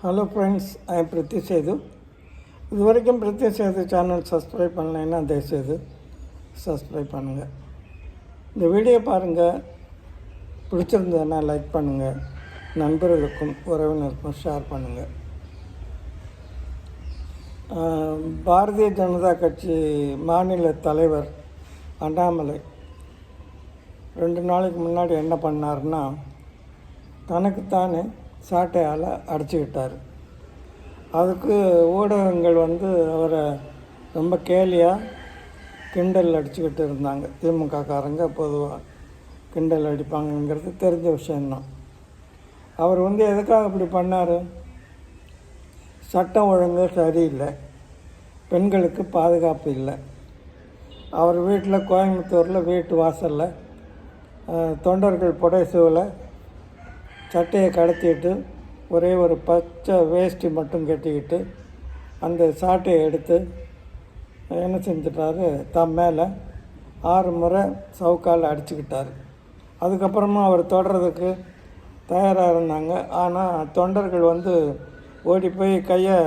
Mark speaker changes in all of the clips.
Speaker 1: Hello friends I Preethi Sethu இது வரைக்கும் Preeti Setu channel subscribe பண்ணலைன்னா தயவுசெய்து சப்ஸ்கிரைப் பண்ணுங்கள் இந்த வீடியோ பாருங்கள் பிடிச்சிருந்ததுன்னா லைக் பண்ணுங்கள் நண்பர்களுக்கும் உறவினருக்கும் ஷேர் பண்ணுங்கள் பாரதிய ஜனதா கட்சி மாநில தலைவர் அண்ணாமலை ரெண்டு நாளைக்கு முன்னாடி என்ன பண்ணாருன்னா தனக்குத்தானே சாட்டையால் அடிச்சுக்கிட்டார். அதுக்கு ஊடகங்கள் வந்து அவரை ரொம்ப கேலியாக கிண்டல் அடிச்சுக்கிட்டு இருந்தாங்க. திமுக காரங்க பொதுவாக கிண்டல் அடிப்பாங்கங்கிறது தெரிஞ்ச விஷயந்தான் அவர் வந்து எதுக்காக இப்படி பண்ணார்? சட்டம் ஒழுங்கு சரியில்லை. பெண்களுக்கு பாதுகாப்பு இல்லை. அவர் வீட்டில் கோயம்புத்தூரில் வீட்டு வாசலில் தொண்டர்கள் புடைசூவில் சட்டையை கடத்திட்டு ஒரே ஒரு பச்சை வேஷ்டி மட்டும் கட்டிக்கிட்டு அந்த சாட்டையை எடுத்து என்ன செஞ்சிட்டாரு? தம் மேலே ஆறு முறை சவுக்கால் அடிச்சுக்கிட்டார். அதுக்கப்புறமா அவர் தொடர்றதுக்கு தயாராக இருந்தாங்க. ஆனால் தொண்டர்கள் வந்து ஓடி போய் கையை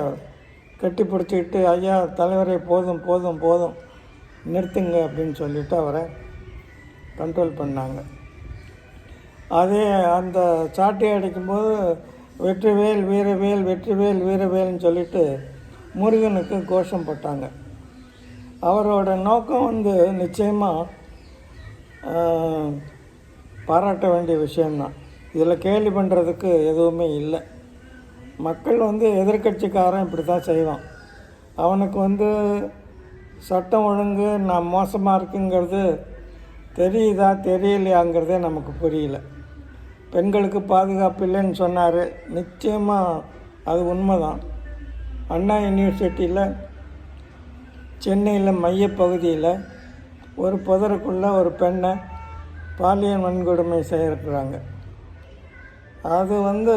Speaker 1: கட்டி பிடிச்சிக்கிட்டு ஐயா தலைவரே போதும் போதும் போதும் நிறுத்துங்க அப்படின்னு சொல்லிவிட்டு அவரை கண்ட்ரோல் பண்ணாங்க. அதே அந்த சாட்டை அடிக்கும்போது வெற்றிவேல் வீரவேல் வெற்றிவேல் வீரவேல்னு சொல்லிட்டு முருகனுக்கு கோஷம் போட்டாங்க. அவரோட நோக்கம் வந்து நிச்சயமாக பாராட்ட வேண்டிய விஷயந்தான் இதில் கேலி பண்ணுறதுக்கு எதுவுமே இல்லை. மக்கள் வந்து எதிர்கட்சிக்காரன் இப்படி தான் செய்வான். அவனுக்கு வந்து சட்டம் ஒழுங்கு நான் மோசமாக இருக்குங்கிறது தெரியுதா தெரியலையாங்கிறதே நமக்கு புரியல. பெண்களுக்கு பாதுகாப்பு இல்லைன்னு சொன்னார். நிச்சயமாக அது உண்மைதான். அண்ணா யூனிவர்சிட்டியில் சென்னையில் மையப்பகுதியில் ஒரு புதருக்குள்ளே ஒரு பெண்ணை பாலியல் வன்கொடுமை செய்யிருக்கிறாங்க அது வந்து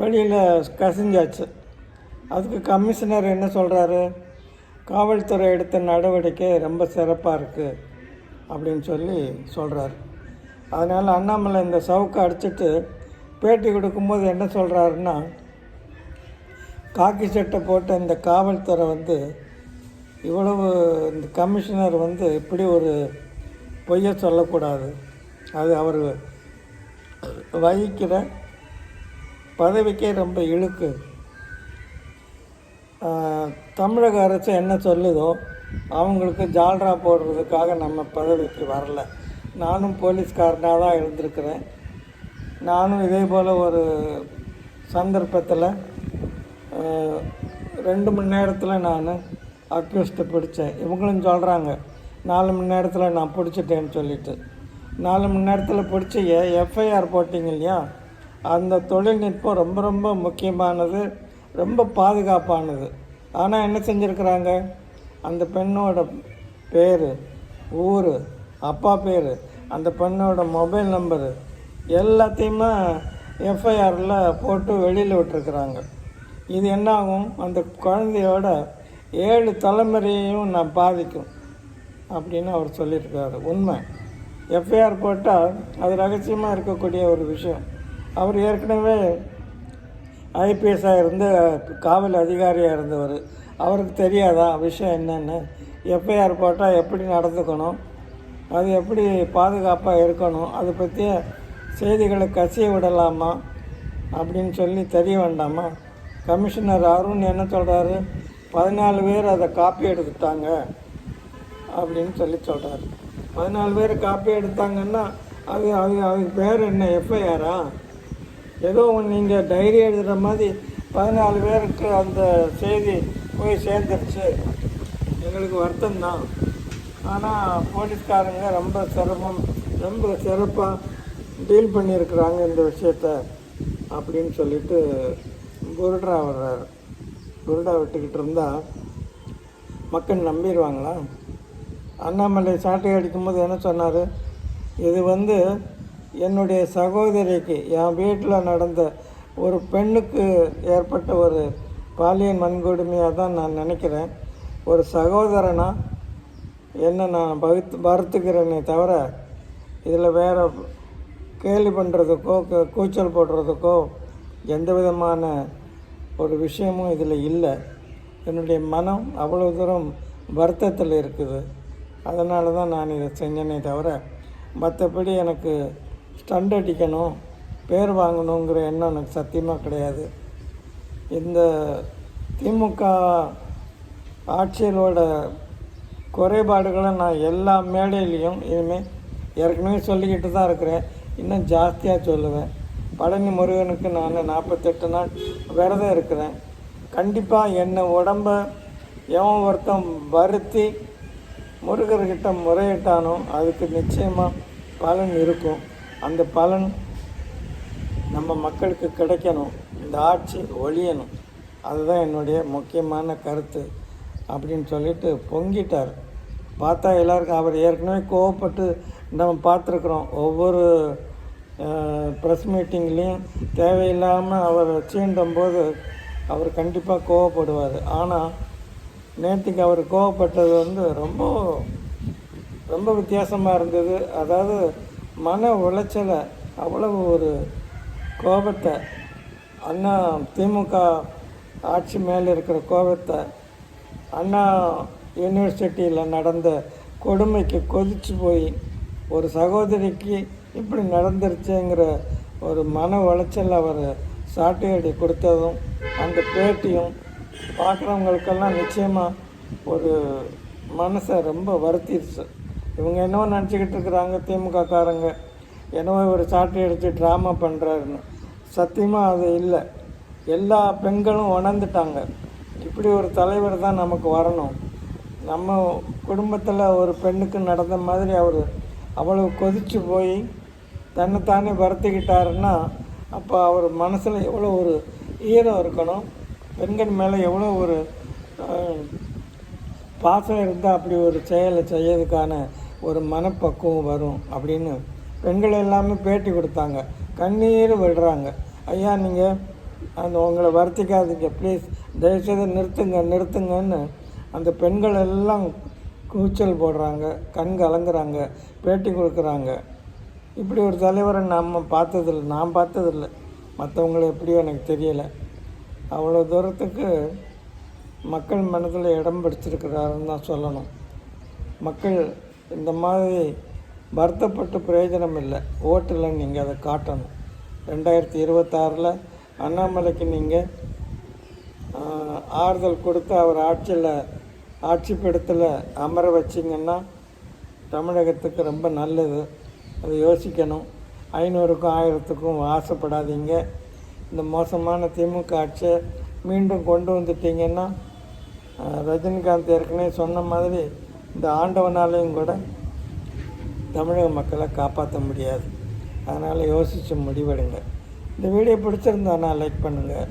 Speaker 1: வெளியில் கசிஞ்சாச்சு. அதுக்கு கமிஷனர் என்ன சொல்கிறாரு காவல்துறை எடுத்த நடவடிக்கை ரொம்ப சிறப்பாக இருக்குது அப்படின்னு சொல்லி சொல்கிறாரு அதனால் அண்ணாமலை இந்த சவுக்கை அடிச்சிட்டு பேட்டி கொடுக்கும்போது என்ன சொல்கிறாருன்னா காக்கி சட்டை போட்ட இந்த காவல்துறை வந்து இவ்வளவு இந்த கமிஷனர் வந்து இப்படி ஒரு பொய்யை சொல்லக்கூடாது. அது அவர் வகிக்கிற பதவிக்கே ரொம்ப இழுக்கு. தமிழக அரசு என்ன சொல்லுதோ அவங்களுக்கு ஜால்ரா போடுறதுக்காக நம்ம பதவிக்கு வரல. நானும் போலீஸ்காரனாக தான் இருந்திருக்கிறேன். நானும் இதே போல் ஒரு சந்தர்ப்பத்தில் ரெண்டு மணி நேரத்தில் நான் அக்யூஸ்ட்டை பிடிச்சேன். இவங்களும் சொல்கிறாங்க நாலு மணி நேரத்தில் நான் பிடிச்சிட்டேன்னு சொல்லிட்டு. நாலு மணி நேரத்தில் பிடிச்சி எஃப்ஐஆர் போட்டிங்க இல்லையா? அந்த தொழில்நுட்பம் ரொம்ப ரொம்ப முக்கியமானது ரொம்ப பாதுகாப்பானது. ஆனால் என்ன செஞ்சுருக்குறாங்க? அந்த பெண்ணோட பேர் ஊர் அப்பா பேர் அந்த பெண்ணோட மொபைல் நம்பரு எல்லாத்தையுமே எஃப்ஐஆரில் போட்டு வெளியில் விட்டுருக்குறாங்க. இது என்னாகும்? அந்த குழந்தையோட ஏழு தலைமுறையையும் நான் பாதிக்கும் அப்படின்னு அவர் சொல்லியிருக்காரு. உண்மை. எஃப்ஐஆர் போட்டால் அது ரகசியமாக இருக்கக்கூடிய ஒரு விஷயம். அவர் ஏற்கனவே ஐபிஎஸ்ஸாக இருந்து காவல் அதிகாரியாக இருந்தவர். அவருக்கு தெரியாதா? விஷயம் என்னென்னு. எஃப்ஐஆர் போட்டால் எப்படி நடந்துக்கணும்? அது எப்படி பாதுகாப்பாக இருக்கணும்? அதை பற்றிய செய்திகளை கசிய விடலாமா? அப்படின்னு சொல்லி தெரிய வேண்டாமா? கமிஷனர் அருண் என்ன சொல்கிறாரு பதினாலு பேர் அதை காப்பி எடுத்துட்டாங்க அப்படின்னு சொல்லி சொல்கிறாரு பதினாலு பேர் காப்பி எடுத்தாங்கன்னா அது அது அதுக்கு பேர் என்ன? எஃப்ஐஆரா ஏதோ நீங்கள் டைரி எழுதுகிற மாதிரி பதினாலு பேருக்கு அந்த செய்தி போய் சேர்ந்துருச்சு. எங்களுக்கு வருத்தம் தான் ஆனால் போலீஸ்காரங்க ரொம்ப சிரமம் ரொம்ப சிறப்பாக டீல் பண்ணியிருக்கிறாங்க இந்த விஷயத்த அப்படின்னு சொல்லிட்டு புருடா வர்றாரு. புருடா விட்டுக்கிட்டு இருந்தால் மக்கள் நம்பிடுவாங்களா? அண்ணாமலை சாட்டை அடிக்கும்போது என்ன சொன்னார்? இது வந்து என்னுடைய சகோதரிக்கு என் வீட்டில் நடந்த ஒரு பெண்ணுக்கு ஏற்பட்ட ஒரு பாலியல் வன்கொடுமையாக தான் நான் நினைக்கிறேன். ஒரு சகோதரனா என்ன நான் பகுத்து வருத்துக்கிறேனே தவிர இதில் வேறு கேலி பண்ணுறதுக்கோ கூச்சல் போடுறதுக்கோ எந்த விதமான ஒரு விஷயமும் இதில் இல்லை. என்னுடைய மனம் அவ்வளோ தூரம் வருத்தத்தில் இருக்குது. அதனால தான் நான் இதை செஞ்சேனே தவிர மற்றபடி எனக்கு ஸ்டண்ட் அடிக்கணும் பேர் வாங்கணுங்கிற எண்ணம் எனக்கு சத்தியமாக கிடையாது. இந்த திமுக ஆட்சியலோட குறைபாடுகளை நான் எல்லா மேடையிலையும் இனிமேல் ஏற்கனவே சொல்லிக்கிட்டு தான் இருக்கிறேன். இன்னும் ஜாஸ்தியாக சொல்லுவேன். பழனி முருகனுக்கு நான் நாற்பத்தெட்டு நாள் விரதம் இருக்கிறேன். கண்டிப்பாக என்னை உடம்ப எவன் ஒருத்தன் வருத்தி முருகர்கிட்ட முறையிட்டானோ அதுக்கு நிச்சயமாக பலன் இருக்கும். அந்த பலன் நம்ம மக்களுக்கு கிடைக்கணும். இந்த ஆட்சி ஒழியணும். அதுதான் என்னுடைய முக்கியமான கருத்து. அப்படின்னு சொல்லிட்டு பொங்கிட்டார். பார்த்தா எல்லாருக்கும் அவர் ஏற்கனவே கோவப்பட்டு நம்ம பார்த்துருக்குறோம். ஒவ்வொரு ப்ரெஸ் மீட்டிங்லேயும் தேவையில்லாமல் அவர் சீண்டும்போது அவர் கண்டிப்பாக கோவப்படுவார். ஆனால் நேற்றுக்கு அவர் கோவப்பட்டது வந்து ரொம்ப ரொம்ப வித்தியாசமாக இருந்தது. அதாவது மன உளைச்சலை அவ்வளவு ஒரு கோபத்தை அண்ணா திமுக ஆட்சி மேலே இருக்கிற கோபத்தை அண்ணா யூனிவர்சிட்டியில் நடந்த கொடுமைக்கு கொதிச்சு போய் ஒரு சகோதரிக்கு இப்படி நடந்துருச்சுங்கிற ஒரு மன உளைச்சல் அவர் சாட்டையடி கொடுத்ததும் அந்த பேட்டியும் பார்க்குறவங்களுக்கெல்லாம் நிச்சயமாக ஒரு மனசை ரொம்ப வருத்திடுச்சு இவங்க என்னவோ நினச்சிக்கிட்டு இருக்கிறாங்க திமுக காரங்க. என்னவோ ஒரு சாட்டை அடித்து ட்ராமா பண்ணுறாருன்னு சத்தியமாக அது இல்லை. எல்லா பெண்களும் உணர்ந்துட்டாங்க. இப்படி ஒரு தலைவர் தான் நமக்கு வரணும். நம்ம குடும்பத்தில் ஒரு பெண்ணுக்கு நடந்த மாதிரி அவர் அவ்வளவு கொதிச்சு போய் தன்னைத்தானே வருத்திக்கிட்டாருன்னா அப்போ அவர் மனசில் எவ்வளோ ஒரு ஈரம் இருக்கணும்? பெண்கள் மேலே எவ்வளோ ஒரு பாசம் இருந்தால் அப்படி ஒரு செயலை செய்யறதுக்கான ஒரு மனப்பக்குவம் வரும் அப்படின்னு பெண்கள் எல்லாமே பேட்டி கொடுத்தாங்க. கண்ணீர் விடுறாங்க. ஐயா நீங்கள் அந்த உங்களை வருத்திக்காதீங்க. ப்ளீஸ் தயவுசெய்து நிறுத்துங்க நிறுத்துங்கன்னு அந்த பெண்கள் எல்லாம் கூச்சல் போடுறாங்க கண் கலங்குறாங்க பேட்டி கொடுக்குறாங்க. இப்படி ஒரு தலைவரை நம்ம பார்த்ததில்ல நான் பார்த்ததில்ல. மற்றவங்கள எப்படியோ எனக்கு தெரியலை. அவ்வளோ தூரத்துக்கு மக்கள் மனதில் இடம் பிடிச்சிருக்கிறாருன்னு தான் சொல்லணும். மக்கள் இந்த மாதிரி வருத்தப்பட்டு பிரயோஜனம் இல்லை. ஓட்டில் நீங்கள் அதை காட்டணும். ரெண்டாயிரத்தி இருபத்தாறில் அண்ணாமலைக்கு நீங்கள் ஆறுதல் கொடுத்து அவர் ஆட்சியில் ஆட்சி அமர வச்சிங்கன்னா தமிழகத்துக்கு ரொம்ப நல்லது. அதை யோசிக்கணும். ஐநூறுக்கும் ஆயிரத்துக்கும் ஆசைப்படாதீங்க. இந்த மோசமான திமுக ஆட்சியை மீண்டும் கொண்டு வந்துட்டீங்கன்னா ரஜினிகாந்த் ஏற்கனவே சொன்ன மாதிரி இந்த ஆண்டவனாலையும் கூட தமிழக மக்களை காப்பாற்ற முடியாது. அதனால் யோசித்து முடிவெடுங்க. இந்த வீடியோ பிடிச்சிருந்தானா லைக் பண்ணுங்கள்